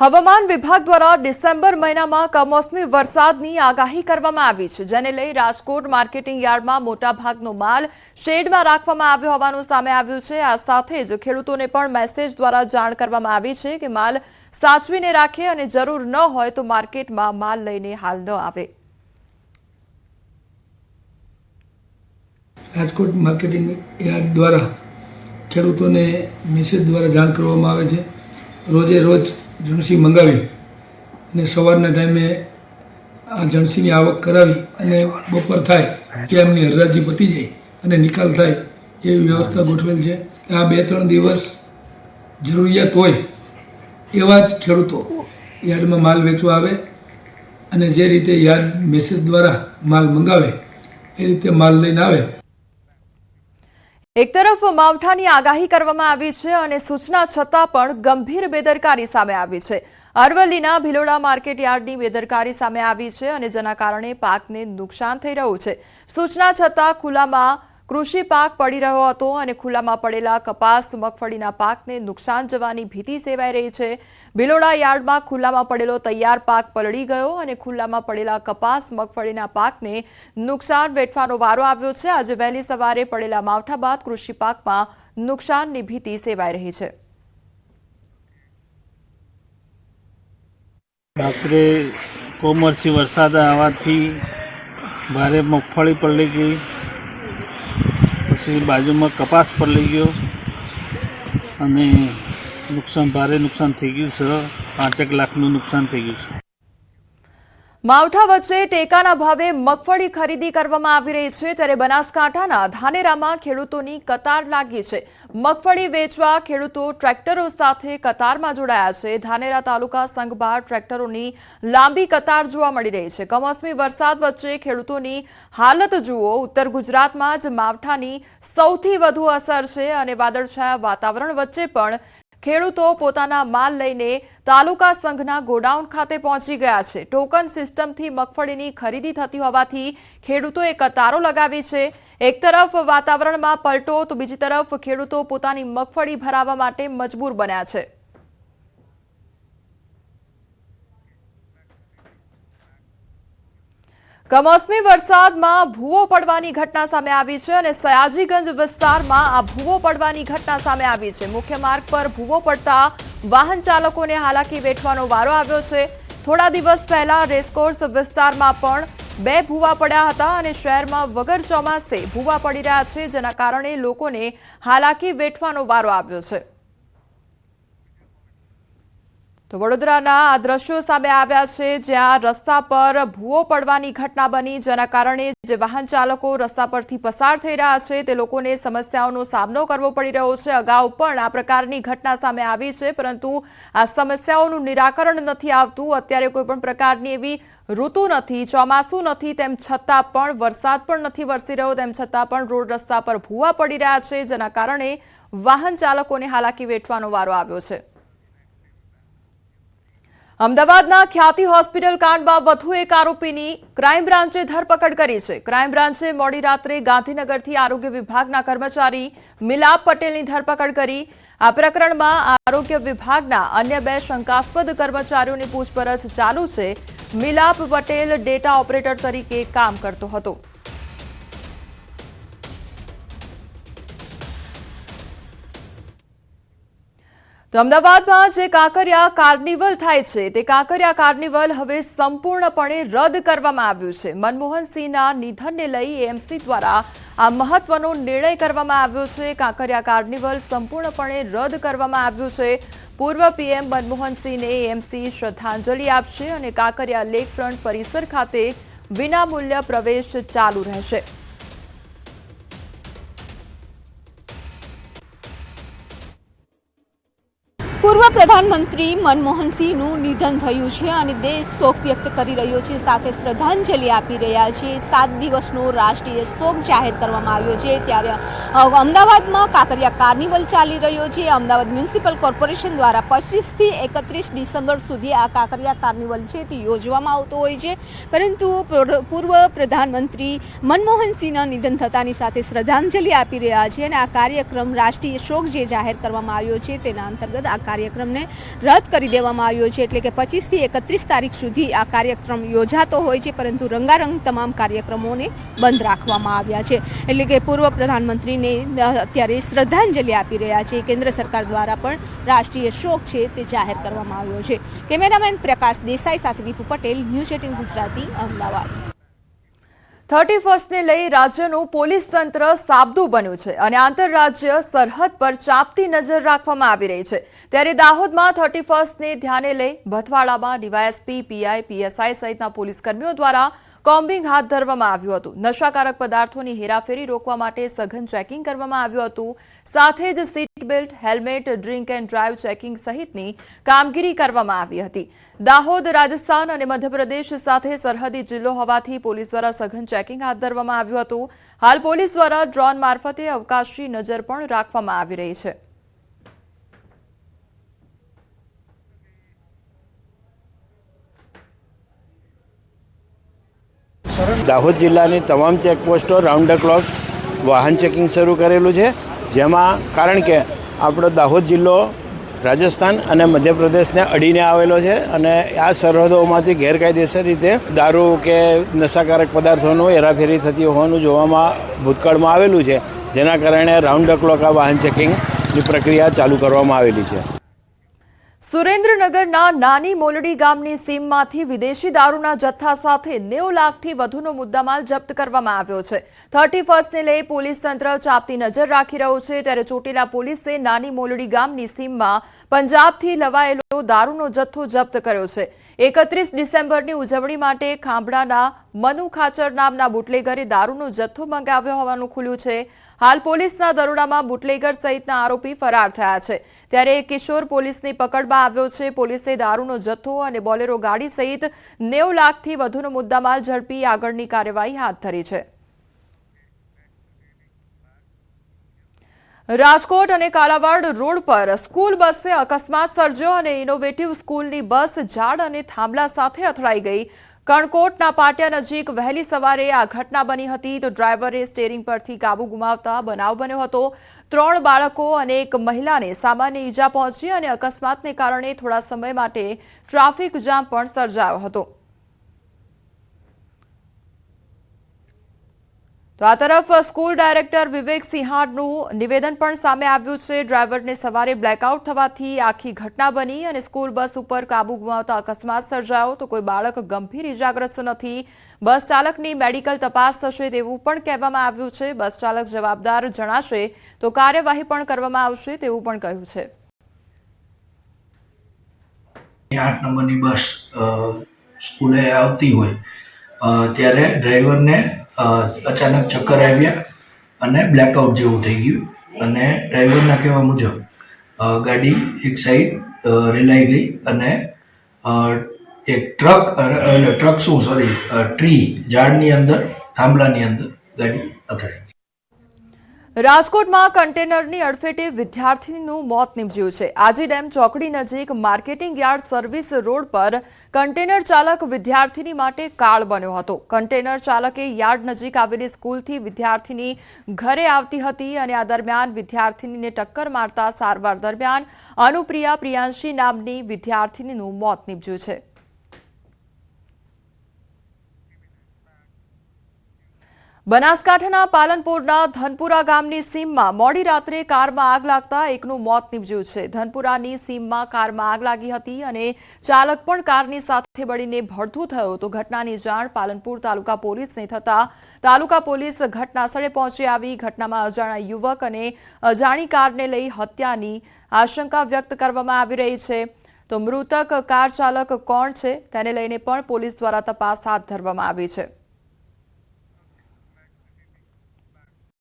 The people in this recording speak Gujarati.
હવામાન વિભાગ દ્વારા ડિસેમ્બર મહિનામાં કમોસમી વરસાદની આગાહી કરવામાં આવી છે, જેને લઈ રાજકોટ માર્કેટિંગ યાર્ડમાં મોટાભાગનો માલ શેડમાં રાખવામાં આવ્યો હોવાનું સામે આવ્યું છે. આ સાથે જ ખેડૂતોને પણ મેસેજ દ્વારા જાણ કરવામાં આવી છે કે માલ સાચવીને રાખે અને જરૂર ન હોય તો માર્કેટમાં માલ લઈને હાલ ન આવે. રાજકોટ માર્કેટિંગ યાર્ડ દ્વારા ખેડૂતોને મેસેજ દ્વારા જાણ કરવામાં આવે છે. રોજે રોજ જણસી મંગાવી અને સવારના ટાઈમે આ જણસીની આવક કરાવી અને બપોર થાય કે એમની હરરાજી પતી જાય અને નિકાલ થાય એવી વ્યવસ્થા ગોઠવેલ છે. આ બે ત્રણ દિવસ જરૂરિયાત હોય એવા જ ખેડૂતો યાર્ડમાં માલ વેચવા આવે અને જે રીતે યાર્ડ મેસેજ દ્વારા માલ મંગાવે એ રીતે માલ લઈને આવે. એક તરફ માવઠાની આગાહી કરવામાં આવી છે અને સૂચના છતાં પણ ગંભીર બેદરકારી સામે આવી છે. અરવલ્લીના ભિલોડા માર્કેટ યાર્ડની બેદરકારી સામે આવી છે અને જેના કારણે પાકને નુકસાન થઈ રહ્યું છે. સૂચના છતાં ખુલ્લામાં કૃષિ પાક પડી રહ્યો હતો અને ખુલ્લામાં પડેલા કપાસ, મગફળીના પાકને નુકસાન જવાની ભીતિ સેવાઈ રહી છે. ભિલોડા યાર્ડમાં ખુલ્લામાં પડેલો તૈયાર પાક પલળી ગયો અને ખુલ્લામાં પડેલા કપાસ, મગફળીના પાકને નુકસાન વેઠવાનો વારો આવ્યો છે. આજે વહેલી સવારે પડેલા માવઠા બાદ કૃષિ પાકમાં નુકસાનની ભીતિ સેવાઈ રહી છે. ભારે મગફળી પલળી ગઈ. પછી બાજુમાં કપાસ પલળી ગયો. અને નુકસાન, ભારે નુકસાન થઈ ગયું છે. પાંચેક લાખનું નુકસાન થઈ ગયું છે. માવઠા વચ્ચે ટેકાના ભાવે મગફળી ખરીદી કરવામાં આવી રહી છે ત્યારે બનાસકાંઠાના ધાનેરામાં ખેડૂતોની કતાર લાગી છે. મગફળી વેચવા ખેડૂતો ટ્રેક્ટરો સાથે કતારમાં જોડાયા છે. ધાનેરા તાલુકા સંઘ બહાર ટ્રેક્ટરોની લાંબી કતાર જોવા મળી રહી છે. કમોસમી વરસાદ વચ્ચે ખેડૂતોની હાલત જુઓ. ઉત્તર ગુજરાતમાં જ માવઠાની સૌથી વધુ અસર છે અને વાદળછાયા વાતાવરણ વચ્ચે પણ ખેડૂતો પોતાના માલ લઈને તાલુકા સંઘના ગોડાઉન ખાતે પહોંચી ગયા છે. ટોકન સિસ્ટમથી મગફળીની ખરીદી થતી હોવાથી ખેડૂતોએ કતારો લગાવી છે. એક તરફ વાતાવરણમાં પલટો તો બીજી તરફ ખેડૂતો પોતાની મગફળી ભરાવવા માટે મજબૂર બન્યા છે. કમોસમી વરસાદમાં ભૂવો પડવાની ઘટના સામે આવી છે અને સયાજીગંજ વિસ્તારમાં આ ભૂવો પડવાની ઘટના સામે આવી છે. મુખ્ય માર્ગ પર ભૂવો પડતા વાહન ચાલકોને હાલાકી વેઠવાનો વારો આવ્યો છે. થોડા દિવસ પહેલા રેસકોર્સ વિસ્તારમાં પણ બે ભૂવા પડ્યા હતા અને શહેરમાં વગર ચોમાસે ભૂવા પડી રહ્યા છે, જેના કારણે લોકોને હાલાકી વેઠવાનો વારો આવ્યો છે. તો વડોદરાના આ દ્રશ્યો સામે આવ્યા છે, જ્યાં રસ્તા પર ભૂવો પડવાની ઘટના બની, જેના કારણે જે વાહન ચાલકો રસ્તા પરથી પસાર થઈ રહ્યા છે, તે લોકોને સમસ્યાઓનો સામનો કરવો પડી રહ્યો છે. અગાઉ પણ આ પ્રકારની ઘટના સામે આવી છે, પરંતુ આ સમસ્યાઓનું નિરાકરણ નથી આવતું. અત્યારે કોઈ પણ પ્રકારની એવી ઋતુ નથી, ચોમાસું નથી, તેમ છતાં પણ વરસાદ પણ નથી વરસી રહ્યો, તેમ છતાં પણ રોડ રસ્તા પર ભૂવા પડી રહ્યા છે, જેના કારણે વાહન ચાલકોને હાલાકી વેઠવાનો વારો આવ્યો છે. અમદાવાદના ખ્યાતિ હોસ્પિટલ કાંડમાં વધુ એક આરોપીની ક્રાઇમ બ્રાન્ચે ધરપકડ કરી છે. ક્રાઇમ બ્રાન્ચે મોડી રાત્રે ગાંધીનગરથી આરોગ્ય વિભાગના કર્મચારી મિલાપ પટેલની ધરપકડ કરી. આ પ્રકરણમાં આરોગ્ય વિભાગના અન્ય બે શંકાસ્પદ કર્મચારીઓની પૂછપરછ ચાલુ છે. મિલાપ પટેલ ડેટા ઓપરેટર તરીકે કામ કરતો હતો. અમદાવાદમાં જે કાંકરિયા કાર્નિવલ થાય છે, તે કાંકરિયા કાર્નિવલ હવે સંપૂર્ણપણે રદ કરવામાં આવ્યું છે. મનમોહન સિંહના નિધનને લઈ એએમસી દ્વારા આ મહત્વનો નિર્ણય કરવામાં આવ્યો છે. કાંકરિયા કાર્નિવલ સંપૂર્ણપણે રદ કરવામાં આવ્યું છે. પૂર્વ પીએમ મનમોહન સિંહને એએમસી શ્રદ્ધાંજલિ આપશે અને કાંકરિયા લેક ફ્રન્ટ પરિસર ખાતે વિનામૂલ્ય પ્રવેશ ચાલુ રહેશે. પૂર્વ પ્રધાનમંત્રી મનમોહનસિંહનું નિધન થયું છે અને દેશ શોક વ્યક્ત કરી રહ્યો છે, સાથે શ્રદ્ધાંજલિ આપી રહ્યા છે. સાત દિવસનો રાષ્ટ્રીય શોક જાહેર કરવામાં આવ્યો છે. ત્યારે અમદાવાદમાં કાંકરિયા કાર્નિવલ ચાલી રહ્યો છે. અમદાવાદ મ્યુનિસિપલ કોર્પોરેશન દ્વારા પચીસથી એકત્રીસ ડિસેમ્બર સુધી આ કાંકરિયા કાર્નિવલ છે તે યોજવામાં આવતો હોય છે. પરંતુ પૂર- પૂર્વ પ્રધાનમંત્રી મનમોહનસિંહના નિધન થતાની સાથે શ્રદ્ધાંજલિ આપી રહ્યા છે અને આ કાર્યક્રમ રાષ્ટ્રીય શોક જે જાહેર કરવામાં આવ્યો છે તેના અંતર્ગત આ કાર્યક્રમને રદ કરી દેવામાં આવ્યો છે. એટલે કે પચીસથી એકત્રીસ તારીખ સુધી આ કાર્યક્રમ યોજાતો હોય છે, પરંતુ રંગારંગ તમામ કાર્યક્રમોને બંધ રાખવામાં આવ્યા છે. એટલે કે પૂર્વ પ્રધાનમંત્રીને અત્યારે શ્રદ્ધાંજલિ આપી રહ્યા છે. કેન્દ્ર સરકાર દ્વારા પણ રાષ્ટ્રીય શોક છે તે જાહેર કરવામાં આવ્યો છે. કેમેરામેન પ્રકાશ દેસાઈ સાથે Vipu Patel, news eighteen Gujarati, Ahmedabad. Thirty ફર્સ્ટને લઈ રાજ્યનું પોલીસ તંત્ર સાબદું બન્યું છે અને આંતરરાજ્ય સરહદ પર ચાંપતી નજર રાખવામાં આવી રહી છે. ત્યારે દાહોદમાં થર્ટી ફર્સ્ટને ધ્યાને લઈ ભથવાડામાં ડીવાયએસપી, પીઆઈ, પીએસઆઈ સહિતના પોલીસ કર્મીઓ દ્વારા કોમ્બિંગ હાથ ધરવામાં આવ્યું હતું. નશાકારક પદાર્થોની હેરાફેરી રોકવા માટે સઘન ચેકિંગ કરવામાં આવ્યું હતું. સાથે જ seat belt helmet, drink and drive checking સહિતની કામગીરી કરવામાં આવી હતી. દાહોદ, રાજસ્થાન અને મધ્યપ્રદેશ સાથે સરહદી જિલ્લો હોવાથી પોલીસ દ્વારા સઘન ચેકિંગ હાથ ધરવામાં આવ્યું હતું. હાલ પોલીસ દ્વારા ડ્રોન મારફતે અવકાશી નજર પણ રાખવામાં આવી રહી છે. દાહોદ જિલ્લાની તમામ ચેકપોસ્ટો રાઉન્ડ ધ ક્લોક વાહન ચેકિંગ શરૂ કરેલું છે. જેમાં કારણ કે આપણો દાહોદ જિલ્લો રાજસ્થાન અને મધ્યપ્રદેશને અડીને આવેલો છે અને આ સરહદોમાંથી ગેરકાયદેસર રીતે દારૂ કે નશાકારક પદાર્થોનું હેરાફેરી થતી હોવાનું જોવામાં ભૂતકાળમાં આવેલું છે. જેના કારણે રાઉન્ડ ધ ક્લોક આ વાહન ચેકિંગની પ્રક્રિયા ચાલુ કરવામાં આવેલી છે. સુરેન્દ્રનગરના નાની મોલડી ગામની સીમમાંથી વિદેશી દારૂના જથ્થા સાથે નેવ લાખથી વધુનો મુદ્દામાલ જપ્ત કરવામાં આવ્યો છે. થર્ટી ફર્સ્ટને લઈ પોલીસ તંત્ર ચાપતી નજર રાખી રહ્યું છે. ત્યારે ચોટીલા પોલીસે નાની મોલડી ગામની સીમમાં પંજાબથી લવાયેલો દારૂનો જથ્થો જપ્ત કર્યો છે. એકત્રીસ ડિસેમ્બરની ઉજવણી માટે ખાંભડાના મનુ ખાચર નામના બુટલેગરે દારૂનો જથ્થો મંગાવ્યો હોવાનું ખુલ્યું છે. હાલ પોલીસના દરોડામાં બુટલેગર સહિતના આરોપી ફરાર થયા છે. ત્યારે કિશોર પોલીસની પકડમાં આવ્યો છે. પોલીસે દારૂનો જથ્થો અને બોલેરો ગાડી સહિત નેવ લાખથી વધુનો મુદ્દામાલ ઝડપી આગળની કાર્યવાહી હાથ ધરી છે. રાજકોટ અને કાલાવાડ રોડ પર સ્કૂલ બસે અકસ્માત સર્જ્યો અને ઇનોવેટિવ સ્કૂલની બસ ઝાડ અને થાંભલા સાથે અથડાઈ ગઈ. કણકોટના પાટિયા નજીક વહેલી સવારે આ ઘટના બની હતી તો ડ્રાઈવરે સ્ટેરિંગ પરથી કાબુ ગુમાવતા બનાવ બન્યો હતો. ત્રણ બાળકો અને એક મહિલાને સામાન્ય ઈજા પહોંચી અને અકસ્માતને કારણે થોડા સમય માટે ટ્રાફિક જામ પણ સર્જાયો હતો. તો આ તરફ સ્કૂલ ડાયરેક્ટર વિવેક સિંહાડનું નિવેદન પણ સામે આવ્યું છે. ડ્રાઈવરને સવારે બ્લેકઆઉટ થવાથી આખી ઘટના બની અને સ્કૂલ બસ ઉપર કાબુ ગુમાવતા અકસ્માત સર્જાયો. તો કોઈ બાળક ગંભીર ઇજાગ્રસ્ત નથી. બસ ચાલકની મેડિકલ તપાસ થશે તેવું પણ કહેવામાં આવ્યું છે. બસ ચાલક જવાબદાર જણાશે તો કાર્યવાહી પણ કરવામાં આવશે તેવું પણ કહ્યું છે. આઠ નંબરની બસ સ્કૂલે આવતી હોય ત્યારે ડ્રાઈવરને અચાનક ચક્કર આવ્યા અને બ્લેકઆઉટ જેવું થઈ ગયું. અને ડ્રાઈવરના કહેવા મુજબ ગાડી એક સાઈડ રેલાઈ ગઈ અને એક ટ્રક ટ્રક શું સોરી ટ્રી ઝાડની અંદર, થાંભલાની અંદર ગાડી અથડાઈ રાજકોટમાં કન્ટેનરની અડફેટે વિદ્યાર્થીનું મોત નીપજ્યું છે. આજી ડેમ ચોકડી નજીક માર્કેટિંગ યાર્ડ સર્વિસ રોડ પર કન્ટેનર ચાલક વિદ્યાર્થીની માટે કાળ બન્યો હતો. કન્ટેનર ચાલકે યાર્ડ નજીક આવેલી સ્કૂલથી વિદ્યાર્થીની ઘરે આવતી હતી અને આ દરમિયાન વિદ્યાર્થીનીને ટક્કર મારતા સારવાર દરમિયાન અનુપ્રિયા પ્રિયાંશી નામની વિદ્યાર્થીનીનું મોત નીપજ્યું છે. બનાસકાંઠાના પાલનપુરના ધનપુરા ગામની સીમમાં મોડી રાત્રે કારમાં આગ લાગતા એકનું મોત નીપજ્યું છે. ધનપુરાની સીમમાં કારમાં આગ લાગી હતી અને ચાલક પણ કારની સાથે બળીને ભડથું થયો તો ઘટનાની જાણ પાલનપુર તાલુકા પોલીસને થતાં તાલુકા પોલીસ ઘટનાસ્થળે પહોંચી આવી. ઘટનામાં અજાણા યુવક અને અજાણી કારને લઈ હત્યાની આશંકા વ્યક્ત કરવામાં આવી રહી છે. તો મૃતક કાર ચાલક કોણ છે? તેને લઈને પણ પોલીસ દ્વારા તપાસ હાથ ધરવામાં આવી છે.